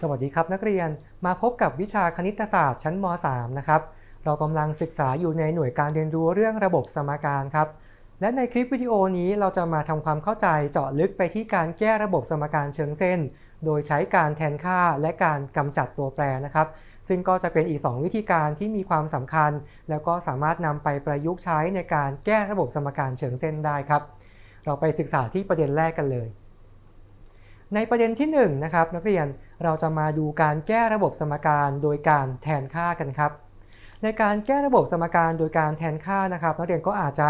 สวัสดีครับนักเรียนมาพบกับวิชาคณิตศาสตร์ชั้นม .3 นะครับเรากำลังศึกษาอยู่ในหน่วยการเรียนรู้เรื่องระบบสมการครับ และในคลิปวิดีโอนี้เราจะมาทำความเข้าใจเจาะลึกไปที่การแก้ระบบสมการเชิงเส้น โดยใช้การแทนค่าและการกำจัดตัวแปรนะครับ ซึ่งก็จะเป็นอีก 2 วิธีการที่มีความสำคัญ แล้วก็สามารถนำไปประยุกต์ใช้ในการแก้ระบบสมการเชิงเส้นได้ครับ เราไปศึกษาที่ประเด็นแรกกันเลย ในประเด็นที่1นะครับนักเรียนเราจะมาดูการแก้ระบบสมการโดยการแทนค่ากันครับ ในการแก้ระบบสมการโดยการแทนค่านะครับ นักเรียนก็อาจจะ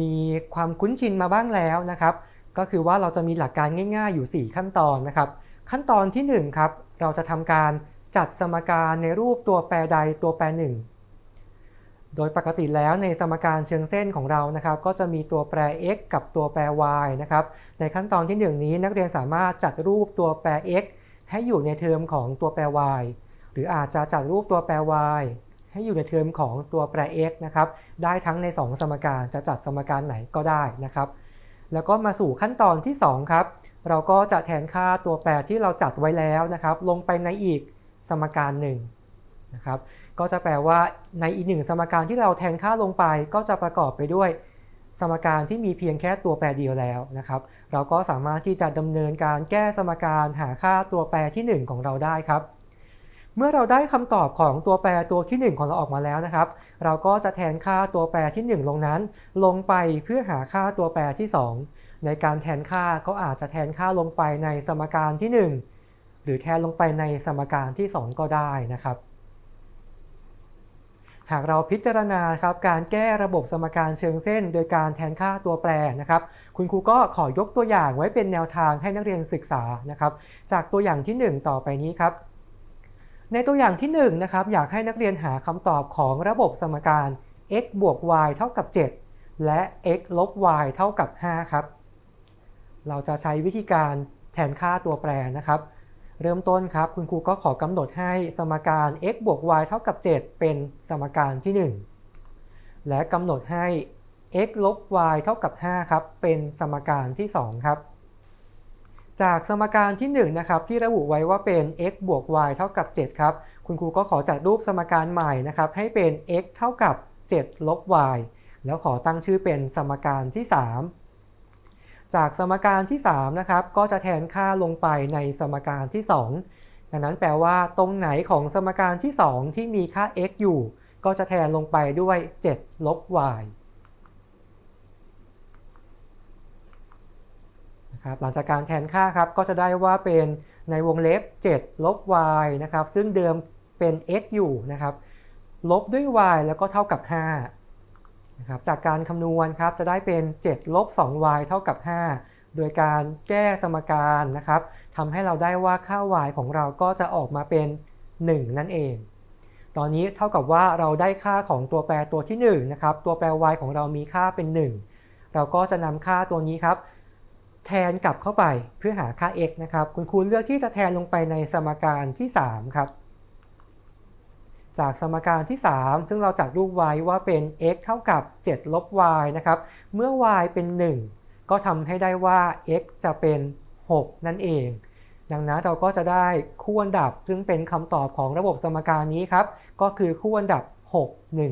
มีความคุ้นชินมาบ้างแล้วนะครับ ก็คือว่าเราจะมีหลักการง่าย ๆ อยู่ 4 ขั้นตอนนะครับ ขั้นตอนที่1ครับเราจะทำการจัดสมการในรูปตัวแปรใดตัวแปรหนึ่ง โดยปกติแล้วในสมการเชิงเส้นของเรานะครับ ก็จะมีตัวแปร x กับตัวแปร y นะครับ ในขั้นตอนที่ 1 นี้นักเรียนสามารถจัดรูปตัวแปร x ให้อยู่ในเทอมของตัวแปร y หรืออาจจะจัดรูปตัวแปร y ให้อยู่ในเทอมของตัวแปร x นะครับ ได้ทั้งใน 2 สมการจะจัดสมการไหนก็ได้นะครับ แล้วก็มาสู่ขั้นตอนที่ 2 ครับ เราก็จะแทนค่าตัวแปรที่เราจัดไว้แล้วนะครับ ลงไปในอีกสมการหนึ่งนะครับ ก็จะแปลว่าในอีกหนึ่งสมการที่เราแทนค่าลงไป ก็จะประกอบไปด้วย สมการที่มีเพียงแค่ตัวแปรเดียวแล้วนะครับ เราก็สามารถที่จะดำเนินการแก้สมการหาค่าตัวแปรที่ 1 ของเราได้ครับ เมื่อเราได้คำตอบของตัวแปรตัวที่ 1 ของเราออกมาแล้วนะครับ เราก็จะแทนค่าตัวแปรที่ 1 ลงนั้น ลงไปเพื่อหาค่าตัวแปรที่ 2 ในการแทนค่าก็อาจจะแทนค่าลงไปในสมการที่ 1 หรือแทนลงไปในสมการที่ 2 ก็ได้นะครับ หากเราพิจารณาครับการแก้ระบบสมการเชิงเส้น โดยการแทนค่าตัวแปรนะครับ คุณครูก็ขอยกตัวอย่างไว้เป็นแนวทางให้นักเรียนศึกษานะครับ จากตัวอย่างที่ 1 ต่อไปนี้ครับ ในตัวอย่างที่1นะครับอยากให้นักเรียนหาคำตอบของระบบสมการ x บวก y เท่ากับ 7 และ x ลบ y เท่ากับ 5 ครับ เราจะใช้วิธีการแทนค่าตัวแปรนะครับ เริ่มต้นครับ คุณครูก็ขอกำหนดให้สมการ x บวก y เท่ากับ 7 เป็นสมการที่ 1 และกำหนดให้ x ลบ y เท่ากับ 5 ครับ เป็นสมการที่ 2 ครับ จากสมการที่ 1 นะครับ ที่ระบุไว้ว่าเป็น x บวก y เท่ากับ 7 ครับ คุณครูก็ขอจัดรูปสมการใหม่นะครับ ให้เป็น x เท่ากับ 7 ลบ y แล้วขอตั้งชื่อเป็นสมการที่ 3 จากสมการที่3นะครับก็จะแทนค่าลงไปในสมการที่ 2 ดังนั้นแปลว่าตรงไหนของสมการที่ 2 ที่มีค่า x อยู่ ก็จะแทนลงไปด้วย 7 ลบ y นะครับหลังจากการแทนค่าครับก็จะได้ว่าเป็นในวงเล็บ 7 ลบ y นะครับซึ่งเดิมเป็น x อยู่นะครับลบด้วย y แล้วก็เท่ากับ 5 นะครับจากการคำนวณครับจะได้เป็น 7 ลบ 2y เท่ากับ 5 โดยการแก้สมการนะครับทำให้เราได้ว่าค่า y ของเราก็จะออกมาเป็น 1 นั่นเอง ตอนนี้เท่ากับว่าเราได้ค่าของตัวแปรตัวที่ 1 นะครับ ตัวแปร y ของเรามีค่าเป็น 1 เราก็จะนำค่าตัวนี้ครับ แทนกลับเข้าไปเพื่อหาค่า x นะครับ คุณครูเลือกที่จะแทนลงไปในสมการที่ 3 ครับ จากสมการที่ 3 ซึ่งเราจัดรูปไว้ว่าเป็น x เท่ากับ 7 ลบ y นะครับ เมื่อ y เป็น 1 ก็ทำให้ได้ว่า x จะเป็น 6 นั่นเอง ดังนั้นเราก็จะได้คู่อันดับ ซึ่งเป็นคำตอบของระบบสมการนี้ครับ ก็คือคู่อันดับ 6 1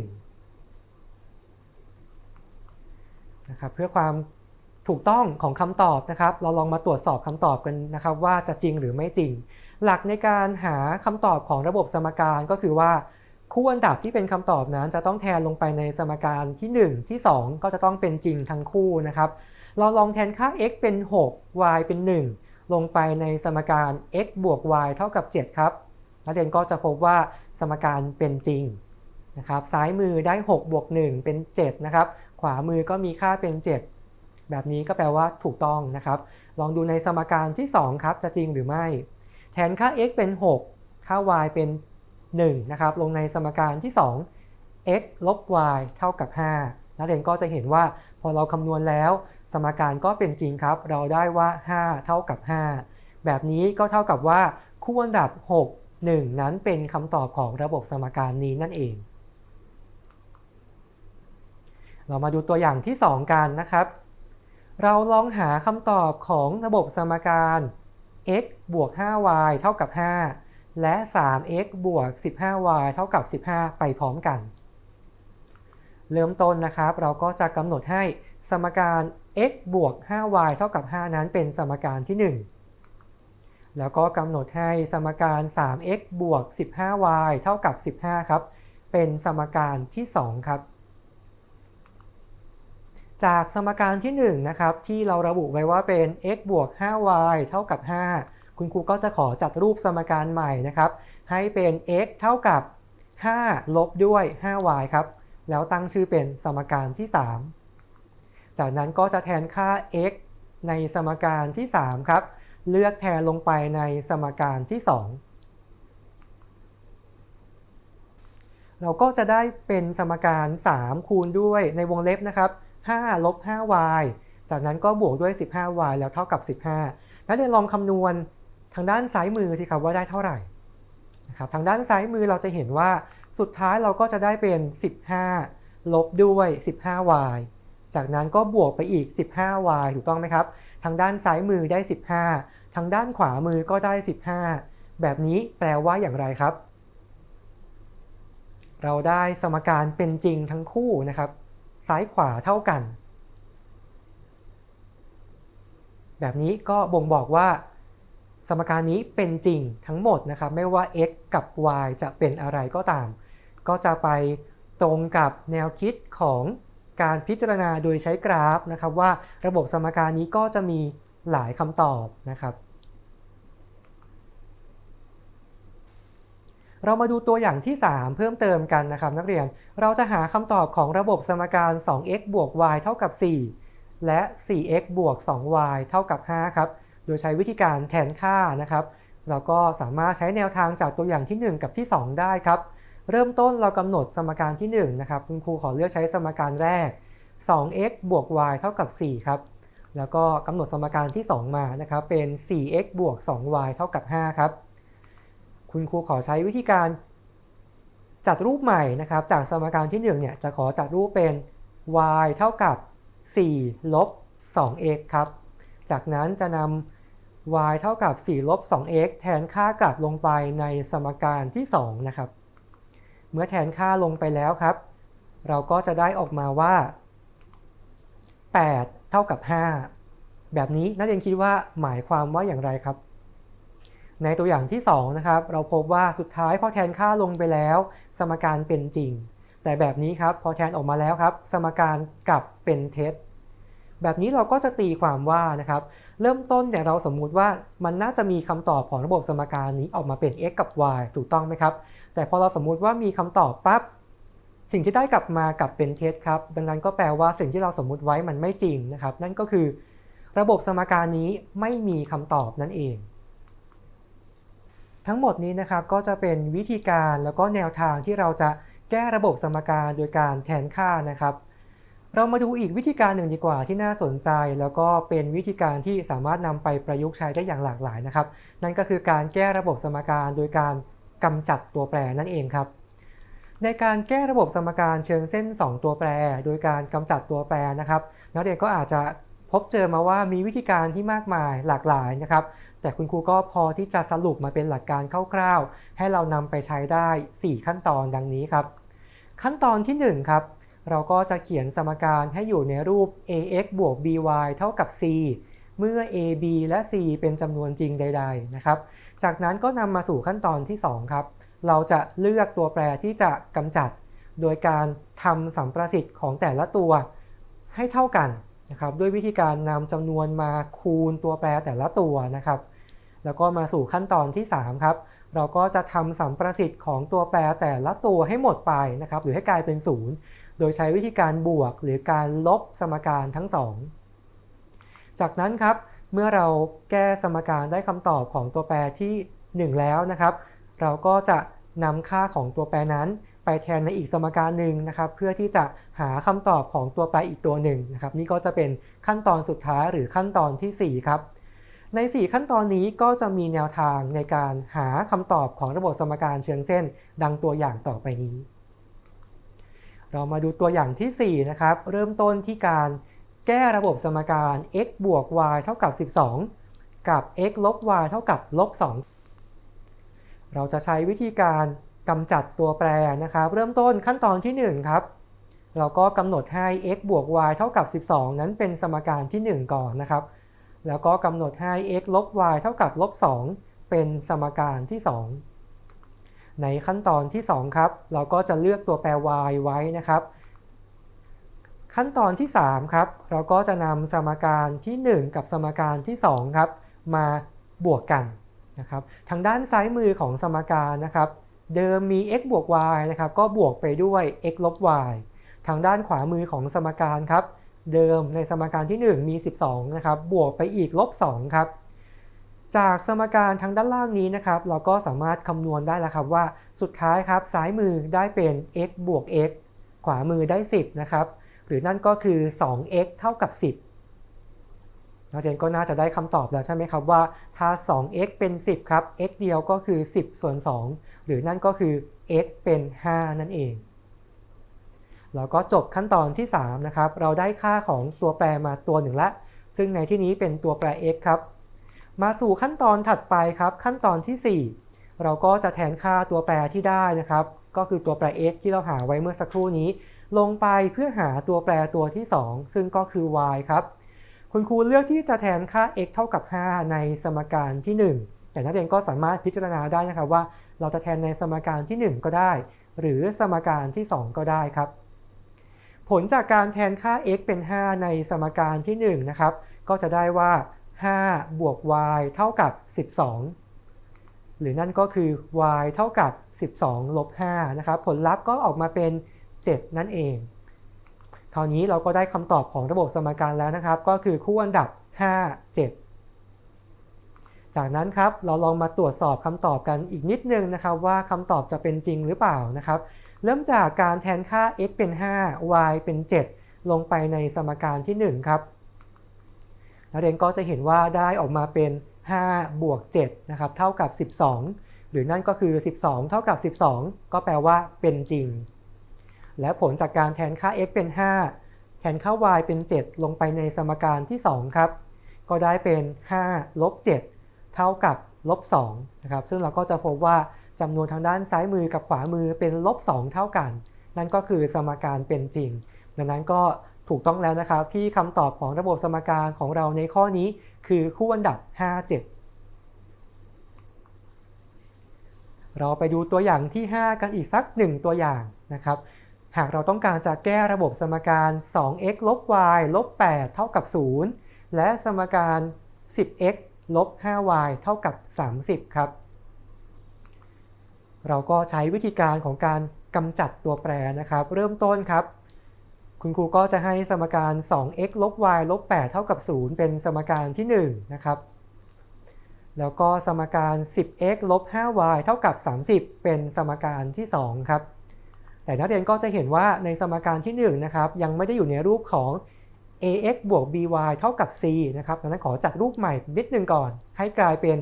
นะครับ เพื่อความ ถูกต้องของคำตอบนะครับ เราลองมาตรวจสอบคำตอบกันนะครับ ว่าจะจริงหรือไม่จริง หลักในการหาคำตอบของระบบสมการก็คือว่าคู่อันดับที่เป็นคำตอบนั้นจะต้องแทนลงไปในสมการที่ 1 ที่ 2 ก็จะต้องเป็นจริงทั้งคู่นะครับ เราลองแทนค่า x เป็น 6 y เป็น 1 ลงไปในสมการ x บวก y เท่ากับ 7 ครับนักเรียนก็จะพบว่าสมการเป็นจริงนะครับ ซ้ายมือได้ 6 บวก 1 เป็น 7 นะครับ ขวามือก็มีค่าเป็น 7 แบบนี้ก็แปลว่าถูกต้องนะครับ ลองดูในสมการที่ 2 ครับ จะจริงหรือไม่ แทนค่า x เป็น 6 ค่า y เป็น 1 นะครับ ลงในสมการที่ 2 x ลบ y เท่ากับ 5 นักเรียนก็จะเห็นว่าพอเราคำนวณแล้ว สมการก็เป็นจริงครับ เราได้ว่า 5 เท่ากับ 5 แบบนี้ก็เท่ากับว่าคู่อันดับ 6 1 นั้นเป็นคำตอบของระบบสมการนี้นั่นเอง เรามาดูตัวอย่างที่ 2 กันนะครับ เราลองหาคำตอบของระบบสมการ x บวก 5y เท่ากับ 5 และ 3x บวก 15y เท่ากับ 15 ไปพร้อมกัน เริ่มต้นนะครับ เราก็จะกำหนดให้สมการ x บวก 5y เท่ากับ 5 นั้นเป็นสมการที่ 1 แล้วก็กำหนดให้สมการ 3x บวก 15y เท่ากับ 15 ครับ เป็นสมการที่ 2 ครับ จากสมการที่1นะครับที่เราระบุไว้ว่าเป็น x บวก 5y เท่ากับ 5 คุณครูก็จะขอจัดรูปสมการใหม่นะครับ ให้เป็น x เท่ากับ 5 ลบด้วย 5y ครับ แล้วตั้งชื่อเป็นสมการที่ 3 จากนั้นก็จะแทนค่า x ในสมการที่ 3 ครับ เลือกแทนลงไปในสมการที่ 2 เราก็จะได้เป็นสมการ 3 คูณด้วยในวงเล็บนะครับ 5ลบ 5y จากนั้นก็บวกด้วย 15y แล้วเท่ากับ 15 นักเรียนลองคำนวณทางด้านซ้ายมือสิครับว่าได้เท่าไหร่นะครับทางด้านซ้ายมือเราจะเห็นว่าสุดท้ายเราก็จะได้เป็น 15 ลบด้วย 15y จากนั้นก็บวกไปอีก 15y ถูกต้องไหมครับ ทางด้านซ้ายมือได้ 15 ทางด้านขวามือก็ได้ 15 แบบนี้แปลว่าอย่างไรครับ เราได้สมการเป็นจริงทั้งคู่นะครับ ซ้ายขวาเท่ากัน แบบนี้ก็บ่งบอกว่า สมการนี้เป็นจริงทั้งหมดนะครับ ไม่ว่า x กับ y จะเป็นอะไรก็ตาม ก็จะไปตรงกับแนวคิดของการพิจารณาโดยใช้กราฟนะครับ ว่าระบบสมการนี้ก็จะมีหลายคำตอบนะครับ เรามาดูตัวอย่างที่ 3 เพิ่มเติมกันนะครับนักเรียน เราจะหาคำตอบของระบบสมการ 2x บวก y เท่ากับ 4 และ 4x บวก 2y เท่ากับ 5 ครับ โดยใช้วิธีการแทนค่านะครับ เราก็สามารถใช้แนวทางจากตัวอย่างที่ 1 กับที่ 2 ได้ครับ เริ่มต้นเรากำหนดสมการที่ 1 นะครับ คุณครูขอเลือกใช้สมการแรก 2x บวก y เท่ากับ 4 ครับ แล้วก็กำหนดสมการที่ 2 มานะครับ เป็น 4x บวก 2y เท่ากับ 5 ครับ คุณครูขอใช้วิธีการจัดรูปใหม่นะครับ จากสมการที่1เนี่ยจะขอจัดรูปเป็น y เท่ากับ 4 ลบ 2x ครับ จากนั้นจะนำ y เท่ากับ 4 ลบ 2x แทนค่ากลับลงไปในสมการที่ 2 นะครับ เมื่อแทนค่าลงไปแล้วครับ เราก็จะได้ออกมาว่า 8 เท่ากับ 5 แบบนี้นักเรียนคิดว่าหมายความว่าอย่างไรครับ ในตัวอย่างที่2นะครับเราพบว่าสุดท้ายพอแทนค่าลงไปแล้ว สมการเป็นจริง แต่แบบนี้ครับพอแทนออกมาแล้วครับ สมการกลับเป็นเท็จ แบบนี้เราก็จะตีความว่านะครับเริ่มต้นเนี่ยเราสมมุติว่ามันน่าจะมีคำตอบของระบบสมการนี้ออกมาเป็น x กับ y ถูกต้องไหมครับ แต่พอเราสมมุติว่ามีคำตอบปั๊บสิ่งที่ได้กลับมากลับเป็นเท็จครับ ดังนั้นก็แปลว่าสิ่งที่เราสมมุติไว้มันไม่จริงนะครับ นั่นก็คือ ระบบสมการนี้ไม่มีคำตอบนั่นเอง ทั้งหมดนี้นะครับก็จะเป็นวิธีการแล้วก็แนวทางที่เราจะแก้ระบบสมการโดยการแทนค่านะครับ เรามาดูอีกวิธีการหนึ่งดีกว่าที่น่าสนใจ แล้วก็เป็นวิธีการที่สามารถนำไปประยุกต์ใช้ได้อย่างหลากหลายนะครับ นั่นก็คือการแก้ระบบสมการโดยการกำจัดตัวแปรนั่นเองครับ ในการแก้ระบบสมการเชิงเส้น 2 ตัวแปร โดยการกำจัดตัวแปรนะครับ นักเรียนก็อาจจะพบเจอมาว่ามีวิธีการที่มากมายหลากหลายนะครับ แต่คุณครูก็พอที่จะสรุปมาเป็นหลักการคร่าวๆ ให้เรานำไปใช้ได้ 4 ขั้นตอนดังนี้ครับ ขั้นตอนที่ 1 ครับ เราก็จะเขียนสมการให้อยู่ในรูป ax บวก by เท่ากับ c เมื่อ a b และ c เป็นจำนวนจริงใด ๆ นะครับ จากนั้นก็นำมาสู่ขั้นตอนที่ 2 ครับ เราจะเลือกตัวแปรที่จะกำจัด โดยการทำสัมประสิทธิ์ของแต่ละตัวให้เท่ากันนะครับ ด้วยวิธีการนำจำนวนมาคูณตัวแปรแต่ละตัวนะครับ แล้วก็มาสู่ขั้นตอนที่ 3 ครับ เราก็จะทำสัมประสิทธิ์ของตัวแปรแต่ละตัวให้หมดไปนะครับ หรือให้กลายเป็น 0 โดยใช้วิธีการบวกหรือการลบสมการทั้ง 2 จากนั้นครับ เมื่อเราแก้สมการได้คำตอบของตัวแปรที่ 1 แล้วนะครับ เราก็จะนำค่าของตัวแปรนั้นไปแทนในอีกสมการหนึ่งนะครับ เพื่อที่จะหาคำตอบของตัวแปรอีกตัวหนึ่งนะครับ นี่ก็จะเป็นขั้นตอนสุดท้ายหรือขั้นตอนที่ 4 ครับ ใน 4 ขั้นตอนนี้ก็จะมีแนวทางในการหาคำตอบของระบบสมการเชิงเส้น ดังตัวอย่างต่อไปนี้ เรามาดูตัวอย่างที่ 4 นะครับ เริ่มต้นที่การแก้ระบบสมการ x บวก y เท่ากับ 12 กับ x ลบ y เท่ากับลบ 2 เราจะใช้วิธีการกำจัดตัวแปรนะครับ เริ่มต้นขั้นตอนที่ 1 ครับเราก็กำหนดให้ x บวก y เท่ากับ 12 นั้นเป็นสมการที่ 1 ก่อนนะครับ แล้วก็กำหนดให้ x ลบ y เท่ากับลบ 2 เป็นสมการที่ 2 ในขั้นตอนที่ 2 ครับ เราก็จะเลือกตัวแปร y ไว้นะครับ ขั้นตอนที่ 3 ครับ เราก็จะนำสมการที่ 1 กับสมการที่ 2 ครับ มาบวกกันนะครับ ทางด้านซ้ายมือของสมการนะครับ เดิมมี x บวก y นะครับ ก็บวกไปด้วย x ลบ y ทางด้านขวามือของสมการครับ เดิมในสมการที่ 1 มี 12 นะครับ บวกไปอีกลบ 2 ครับ จากสมการทางด้านล่างนี้นะครับ เราก็สามารถคำนวณได้แล้วครับว่าสุดท้ายครับซ้ายมือได้เป็น x บวก x ขวามือได้ 10 นะครับ หรือนั่นก็คือ 2x เท่ากับ 10 นักเรียนก็น่าจะได้คำตอบแล้วใช่ไหมครับว่า ถ้า 2x เป็น 10 ครับ x เดียวก็คือ 10 ส่วน 2 หรือนั่นก็คือ x เป็น 5 นั่นเอง แล้วก็จบขั้นตอนที่3นะครับเราได้ค่าของตัวแปรมาตัวหนึ่งละ ซึ่งในที่นี้เป็นตัวแปร x ครับ มาสู่ขั้นตอนถัดไปครับ ขั้นตอนที่ 4 เราก็จะแทนค่าตัวแปรที่ได้นะครับ ก็คือตัวแปร x ที่เราหาไว้เมื่อสักครู่นี้ ลงไปเพื่อหาตัวแปรตัวที่ 2 ซึ่งก็คือ y ครับคุณครูเลือกที่จะแทนค่า x เท่ากับ 5 ในสมการที่ 1 แต่นักเรียนก็สามารถพิจารณาได้นะครับว่า เราจะแทนในสมการที่ 1 ก็ได้ หรือสมการที่ 2 ก็ได้ครับ ผลจากการแทนค่า x เป็น 5 ในสมการที่ 1 นะครับ ก็จะได้ว่า 5 บวก y เท่ากับ 12 หรือนั่นก็คือ y เท่ากับ 12 ลบ 5 นะครับ ผลลัพธ์ก็ออกมาเป็น 7 นั่นเอง คราวนี้เราก็ได้คำตอบของระบบสมการแล้วนะครับ ก็คือคู่อันดับ 5 7 จากนั้นครับ เราลองมาตรวจสอบคำตอบกันอีกนิดนึงนะครับ ว่าคำตอบจะเป็นจริงหรือเปล่านะครับ เริ่มจากการแทนค่า x เป็น 5 y เป็น 7 ลงไปในสมการที่ 1 ครับนักเรียนก็จะเห็นว่าได้ออกมาเป็น 5 บวก7นะครับเท่ากับ 12 หรือนั่นก็คือ 12 เท่ากับ 12 ก็แปลว่าเป็นจริง และผลจากการแทนค่า x เป็น 5 แทนค่า y เป็น 7 ลงไปในสมการที่ 2 ครับ ก็ได้เป็น5ลบ7เท่ากับลบ2นะครับซึ่งเราก็จะพบว่า จำนวนทางด้านซ้ายมือกับขวามือเป็นลบ 2 เท่ากัน นั่นก็คือสมการเป็นจริง ดังนั้นก็ถูกต้องแล้วนะครับที่คำตอบของระบบสมการของเราในข้อนี้ คือคู่อันดับ 5 7เราไปดูตัวอย่างที่ 5 กันอีกสัก 1 ตัวอย่างนะครับ หากเราต้องการจะแก้ระบบสมการ 2x ลบ y ลบ 8 เท่ากับ 0 และสมการ 10x ลบ 5y เท่ากับ 30 ครับ เราก็ใช้วิธีการของการกำจัดตัวแปรนะครับ เริ่มต้นครับ คุณครูก็จะให้สมการ 2x ลบ y ลบ 8 เท่ากับ 0 เป็นสมการที่ 1 นะครับ แล้วก็สมการ 10x ลบ 5y เท่ากับ 30 เป็นสมการที่ 2 ครับ แต่นักเรียนก็จะเห็นว่าในสมการที่ 1 นะครับ ยังไม่ได้อยู่ในรูปของ ax บวก by เท่ากับ c นะครับดังนั้นขอจัดรูปใหม่นิดนึงก่อน ให้กลายเป็น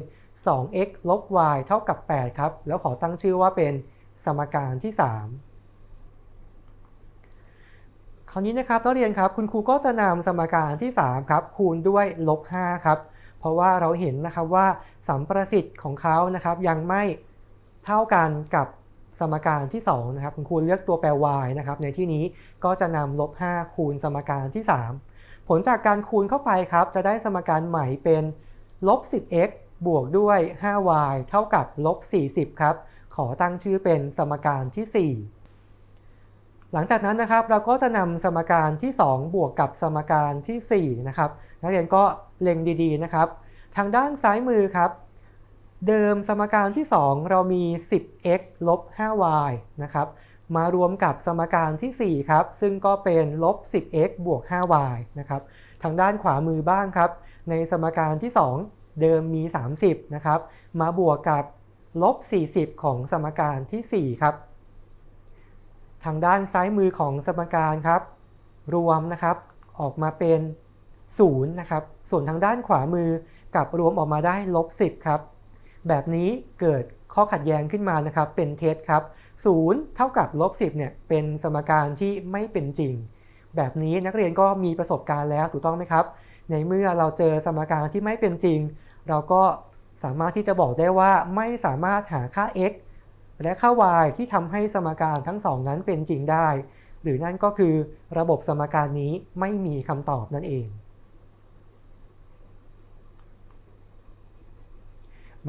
2x ลบ y เท่ากับ 8 ครับ แล้วขอตั้งชื่อว่าเป็นสมการที่ 3 คราวนี้นะครับนักเรียนครับคุณครูก็จะนำสมการที่ 3 ครับ คูณด้วยลบ 5 ครับ เพราะว่าเราเห็นนะครับว่าสัมประสิทธิ์ของเขานะครับ ยังไม่เท่ากันกับสมการที่2นะครับคุณครูเลือกตัวแปร y นะครับ ในที่นี้ก็จะนำลบ 5 คูณสมการที่ 3 ผลจากการคูณเข้าไปครับ จะได้สมการใหม่เป็นลบ 10x บวกด้วย 5y เท่ากับลบ 40 ครับ ขอตั้งชื่อเป็นสมการที่ 4 หลังจากนั้นนะครับเราก็จะนำสมการที่ 2 บวกกับสมการที่ 4 นะครับนักเรียนก็เล็งดีๆนะครับ ทางด้านซ้ายมือครับ เดิมสมการที่ 2 เรามี 10x ลบ 5y นะครับ มารวมกับสมการที่ 4 ครับ ซึ่งก็เป็นลบ 10x บวก 5y นะครับ ทางด้านขวามือบ้างครับ ในสมการที่ 2 เดิมมี 30นะครับมาบวกกับลบ 40 ของสมการที่ 4 ครับ ทางด้านซ้ายมือของสมการครับ รวมนะครับออกมาเป็น 0 นะครับ ส่วนทางด้านขวามือกับรวมออกมาได้ลบ 10 ครับ แบบนี้เกิดข้อขัดแย้งขึ้นมานะครับ เป็นเท็จครับ 0 เท่ากับลบ 10 เนี่ยเป็นสมการที่ไม่เป็นจริง แบบนี้นักเรียนก็มีประสบการณ์แล้วถูกต้องไหมครับ ในเมื่อเราเจอสมการที่ไม่เป็นจริง เราก็สามารถที่จะบอกได้ว่าไม่สามารถหาค่า x และค่า y ที่ทำให้สมการทั้งสองนั้นเป็นจริงได้ หรือนั่นก็คือระบบสมการนี้ไม่มีคำตอบนั่นเอง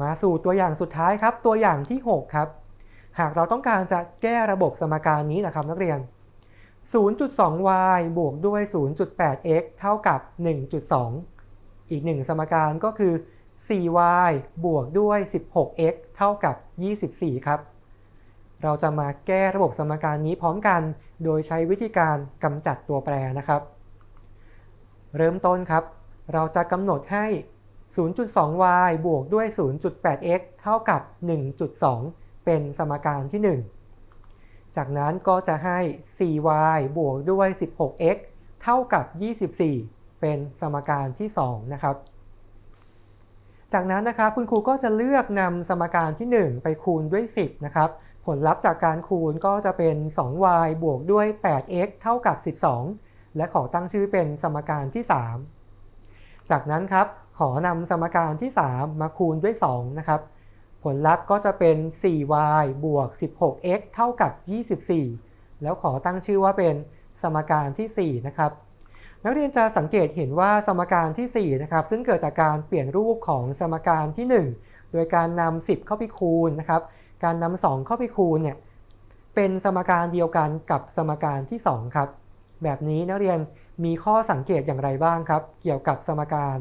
มาสู่ตัวอย่างสุดท้ายครับ ตัวอย่างที่ 6 ครับ หากเราต้องการจะแก้ระบบสมการนี้นะครับนักเรียน 0.2y บวกด้วย 0.8x เท่ากับ 1.2 อีกหนึ่งสมการก็คือ 4y บวกด้วย 16x เท่ากับ 24 ครับ เราจะมาแก้ระบบสมการนี้พร้อมกัน โดยใช้วิธีการกำจัดตัวแปรนะครับ เริ่มต้นครับ เราจะกำหนดให้ 0.2y บวกด้วย 0.8x เท่ากับ 1.2 เป็นสมการที่ 1 จากนั้นก็จะให้ 4y บวกด้วย 16x เท่ากับ 24 เป็นสมการที่ 2 นะครับ จากนั้นนะครับคุณครูก็จะเลือกนำสมการที่ 1 ไปคูณด้วย 10 นะครับ ผลลัพธ์จากการคูณก็จะเป็น 2y บวกด้วย 8x เท่ากับ 12 และขอตั้งชื่อเป็นสมการที่ 3 จากนั้นครับขอนำสมการที่ 3 มาคูณด้วย 2 นะครับ ผลลัพธ์ก็จะเป็น 4y บวก 16x เท่ากับ 24 แล้วขอตั้งชื่อว่าเป็นสมการที่ 4 นะครับ นักเรียนจะสังเกตเห็นว่าสมการที่ 4 นะครับ ซึ่งเกิดจากการเปลี่ยนรูปของสมการที่ 1 โดยการนำ 10 เข้าไปคูณนะครับ การนำ 2 เข้าไปคูณเนี่ย เป็นสมการเดียวกันกับสมการที่ 2 ครับ แบบนี้นักเรียนมีข้อสังเกตอย่างไรบ้างครับ เกี่ยวกับสมการ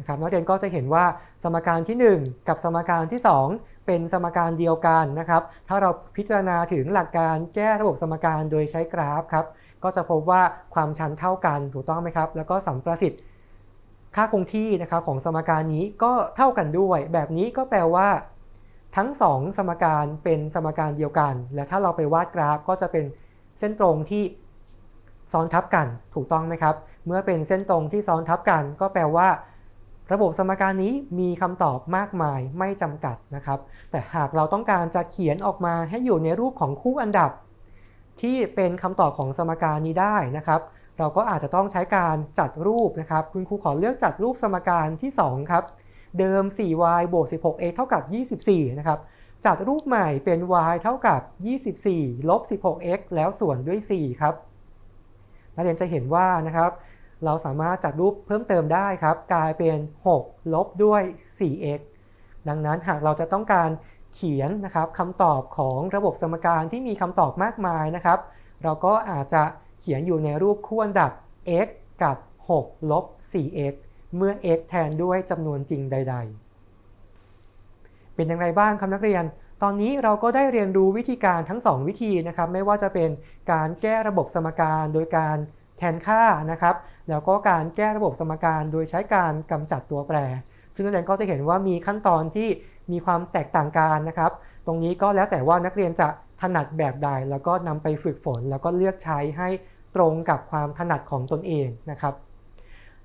นะครับนักเรียนก็จะเห็นว่าสมการที่ 1 กับสมการที่ 2 เป็นสมการเดียวกันนะครับถ้าเราพิจารณาถึงหลักการแก้ระบบสมการโดยใช้กราฟครับก็จะพบว่าความชันเท่ากันถูกต้องไหมครับ แล้วก็สัมประสิทธิ์ค่าคงที่นะครับของสมการนี้ก็เท่ากันด้วย แบบนี้ก็แปลว่า ทั้ง 2 สมการเป็นสมการเดียวกัน และถ้าเราไปวาดกราฟก็จะเป็นเส้นตรงที่ซ้อนทับกันถูกต้องไหมครับ เมื่อเป็นเส้นตรงที่ซ้อนทับกัน ก็แปลว่า ระบบสมการนี้มีคำตอบมากมายไม่จำกัดนะครับ แต่หากเราต้องการจะเขียนออกมาให้อยู่ในรูปของคู่อันดับ ที่เป็นคำตอบของสมการนี้ได้นะครับ เราก็อาจจะต้องใช้การจัดรูปนะครับ คุณครูขอเลือกจัดรูปสมการที่2ครับ เดิม 4y บวก 16x เท่ากับ 24 นะครับ จัดรูปใหม่เป็น y เท่ากับ 24 ลบ 16x แล้วส่วนด้วย 4 ครับ นักเรียนจะเห็นว่านะครับ เราสามารถจัดรูปเพิ่มเติมได้ครับ กลายเป็น 6 ลบด้วย 4x ดังนั้นหากเราจะต้องการเขียนนะครับคำตอบของระบบสมการที่มีคำตอบมากมายนะครับ เราก็อาจจะเขียนอยู่ในรูปคู่อันดับ x กับ 6 ลบ 4x เมื่อ x แทนด้วยจำนวนจริงใด ๆ เป็นอย่างไรบ้างครับนักเรียน ตอนนี้เราก็ได้เรียนรู้วิธีการทั้ง 2 วิธีนะครับ ไม่ว่าจะเป็นการแก้ระบบสมการโดยการ แทนค่านะครับ แล้วก็การแก้ระบบสมการโดยใช้การกำจัดตัวแปร ซึ่งนักเรียนก็จะเห็นว่ามีขั้นตอนที่มีความแตกต่างกันนะครับ ตรงนี้ก็แล้วแต่ว่านักเรียนจะถนัดแบบใด แล้วก็นำไปฝึกฝน แล้วก็เลือกใช้ให้ตรงกับความถนัดของตนเองนะครับ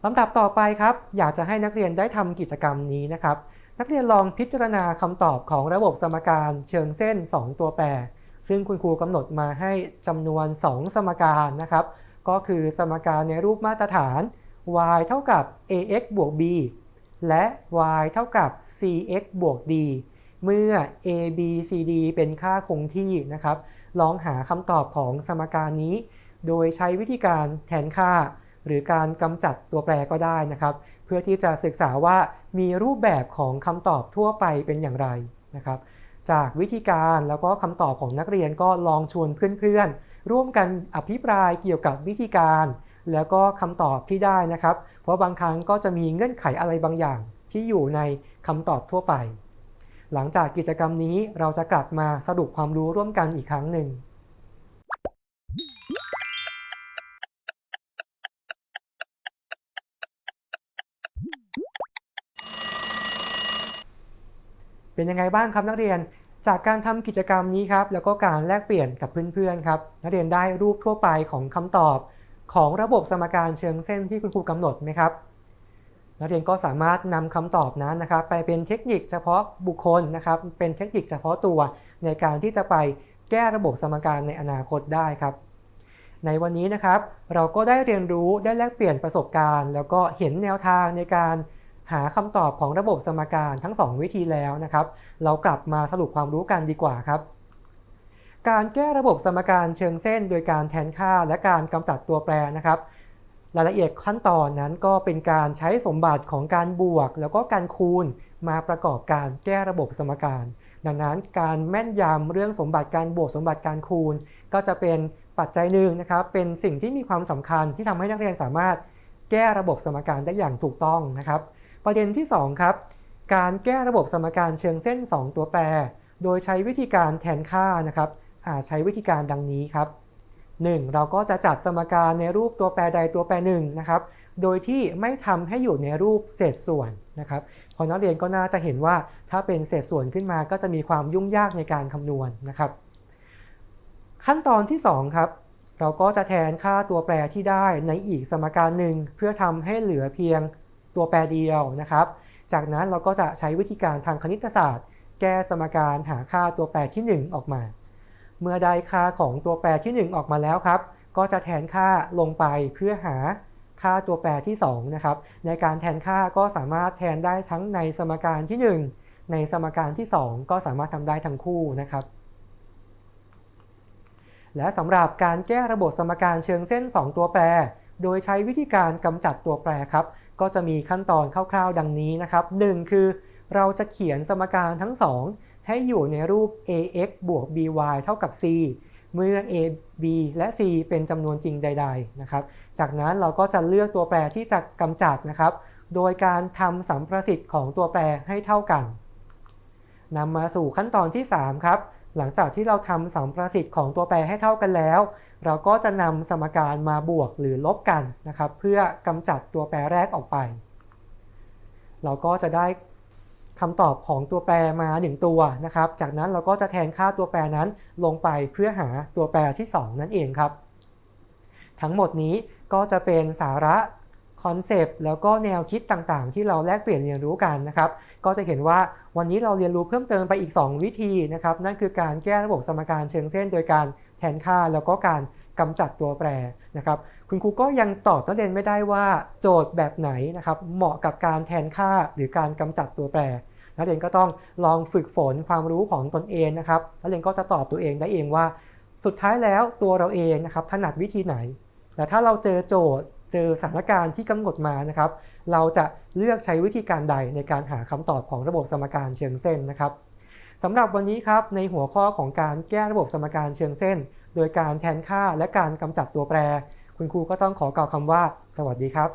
ลำดับต่อไปครับ อยากจะให้นักเรียนได้ทำกิจกรรมนี้นะครับ นักเรียนลองพิจารณาคำตอบของระบบสมการเชิงเส้น 2 ตัวแปร ซึ่งคุณครูกำหนดมาให้จำนวน 2 สมการนะครับ ก็คือสมการในรูปมาตรฐาน y เท่ากับ ax บวก b และ y เท่ากับ cx บวก d เมื่อ a b c d เป็นค่าคงที่นะครับ ลองหาคำตอบของสมการนี้ โดยใช้วิธีการแทนค่า หรือการกำจัดตัวแปรก็ได้นะครับ เพื่อที่จะศึกษาว่ามีรูปแบบของคำตอบทั่วไปเป็นอย่างไรนะครับ จากวิธีการแล้วก็คำตอบของนักเรียนก็ลองชวนเพื่อนๆ ร่วมกันอภิปรายเกี่ยวกับวิธีการ แล้วก็คำตอบที่ได้นะครับ เพราะบางครั้งก็จะมีเงื่อนไขอะไรบางอย่าง ที่อยู่ในคำตอบทั่วไป หลังจากกิจกรรมนี้เราจะกลับมาสรุปความรู้ร่วมกันอีกครั้งหนึ่งเป็นยังไงบ้างครับนักเรียน จากการทำกิจกรรมนี้ครับแล้วก็การแลกเปลี่ยนกับเพื่อนๆครับนักเรียนได้รูปทั่วไปของคำตอบ ของระบบสมการเชิงเส้นที่คุณครูกำหนดไหมครับนักเรียนก็สามารถนำคำตอบนั้นนะครับ ไปเป็นเทคนิคเฉพาะบุคคลนะครับ เป็นเทคนิคเฉพาะตัวในการที่จะไปแก้ระบบสมการในอนาคตได้ครับ ในวันนี้นะครับ เราก็ได้เรียนรู้ได้แลกเปลี่ยนประสบการณ์ แล้วก็เห็นแนวทางในการ หาคำตอบของระบบสมการทั้ง 2 วิธีแล้วนะครับ เรากลับมาสรุปความรู้กันดีกว่าครับ การแก้ระบบสมการเชิงเส้น โดยการแทนค่าและการกำจัดตัวแปรนะครับ รายละเอียดขั้นตอนนั้นก็เป็นการใช้สมบัติของการบวก แล้วก็การคูณมาประกอบการแก้ระบบสมการ ดังนั้นการแม่นยำเรื่องสมบัติการบวกสมบัติการคูณ ก็จะเป็นปัจจัยหนึ่งนะครับ เป็นสิ่งที่มีความสำคัญที่ทำให้นักเรียนสามารถแก้ระบบสมการได้อย่างถูกต้องนะครับ ประเด็นที่ 2 ครับ การแก้ระบบสมการเชิงเส้น 2 ตัวแปร โดยใช้วิธีการแทนค่านะครับอาจใช้วิธีการดังนี้ครับ 1. เราก็จะจัดสมการในรูปตัวแปรใดตัวแปรหนึ่งนะครับ โดยที่ไม่ทำให้อยู่ในรูปเศษส่วนนะครับ พอนักเรียนก็น่าจะเห็นว่าถ้าเป็นเศษส่วนขึ้นมาก็จะมีความยุ่งยากในการคำนวณนะครับ ขั้นตอนที่ 2 ครับ เราก็จะแทนค่าตัวแปรที่ได้ในอีกสมการหนึ่งเพื่อทำให้เหลือเพียง ตัวแปรเดียวนะครับ จากนั้นเราก็จะใช้วิธีการทางคณิตศาสตร์ แก้สมการหาค่าตัวแปรที่ 1 ออกมา เมื่อได้ค่าของตัวแปรที่ 1 ออกมาแล้วครับ ก็จะแทนค่าลงไปเพื่อหาค่าตัวแปรที่2นะครับ ในการแทนค่าก็สามารถแทนได้ทั้งในสมการที่ 1 ในสมการที่ 2 ก็สามารถทำได้ทั้งคู่นะครับ และสำหรับการแก้ระบบสมการเชิงเส้น 2 ตัวแปร โดยใช้วิธีการกำจัดตัวแปรครับ ก็จะมีขั้นตอนคร่าวๆ ดังนี้นะครับ 1 คือเราจะเขียนสมการทั้ง 2 ให้อยู่ในรูป ax บวก by เท่ากับ c เมื่อ a b และ c เป็นจำนวนจริงใด ๆ นะครับ จากนั้นเราก็จะเลือกตัวแปรที่จะกำจัดนะครับ โดยการทำสัมประสิทธิ์ของตัวแปรให้เท่ากันนำมาสู่ขั้นตอนที่ 3 ครับ หลังจากที่เราทำสัมประสิทธิ์ของตัวแปรให้เท่ากันแล้ว เราก็จะนำสมการมาบวกหรือลบกันนะครับ เพื่อกำจัดตัวแปรแรกออกไป เราก็จะได้คำตอบของตัวแปรมา 1 ตัวนะครับ จากนั้นเราก็จะแทนค่าตัวแปรนั้นลงไปเพื่อหาตัวแปรที่ 2 นั่นเองครับ ทั้งหมดนี้ก็จะเป็นสาระ คอนเซปต์แล้วก็แนวคิดต่างๆ ที่เราแลกเปลี่ยนเรียนรู้กันนะครับ ก็จะเห็นว่าวันนี้เราเรียนรู้เพิ่มเติมไปอีก 2 วิธีนะครับ นั่นคือการแก้ระบบสมการเชิงเส้น โดยการแทนค่าแล้วก็การกำจัดตัวแปรนะครับ คุณครูก็ยังตอบนักเรียนไม่ได้ว่าโจทย์แบบไหนนะครับเหมาะกับการแทนค่าหรือการกำจัดตัวแปรนักเรียนก็ต้องลองฝึกฝนความรู้ของตนเองนะครับนักเรียนก็จะตอบตัวเองได้เองว่า สุดท้ายแล้วตัวเราเองนะครับถนัดวิธีไหนแต่ถ้าเราเจอโจทย์ เจอสถานการณ์ที่กำหนดมานะครับ เราจะเลือกใช้วิธีการใดในการหาคำตอบของระบบสมการเชิงเส้นนะครับสำหรับวันนี้ครับในหัวข้อของการแก้ระบบสมการเชิงเส้น โดยการแทนค่าและการกำจัดตัวแปร คุณครูก็ต้องขอกล่าวคำว่า สวัสดีครับ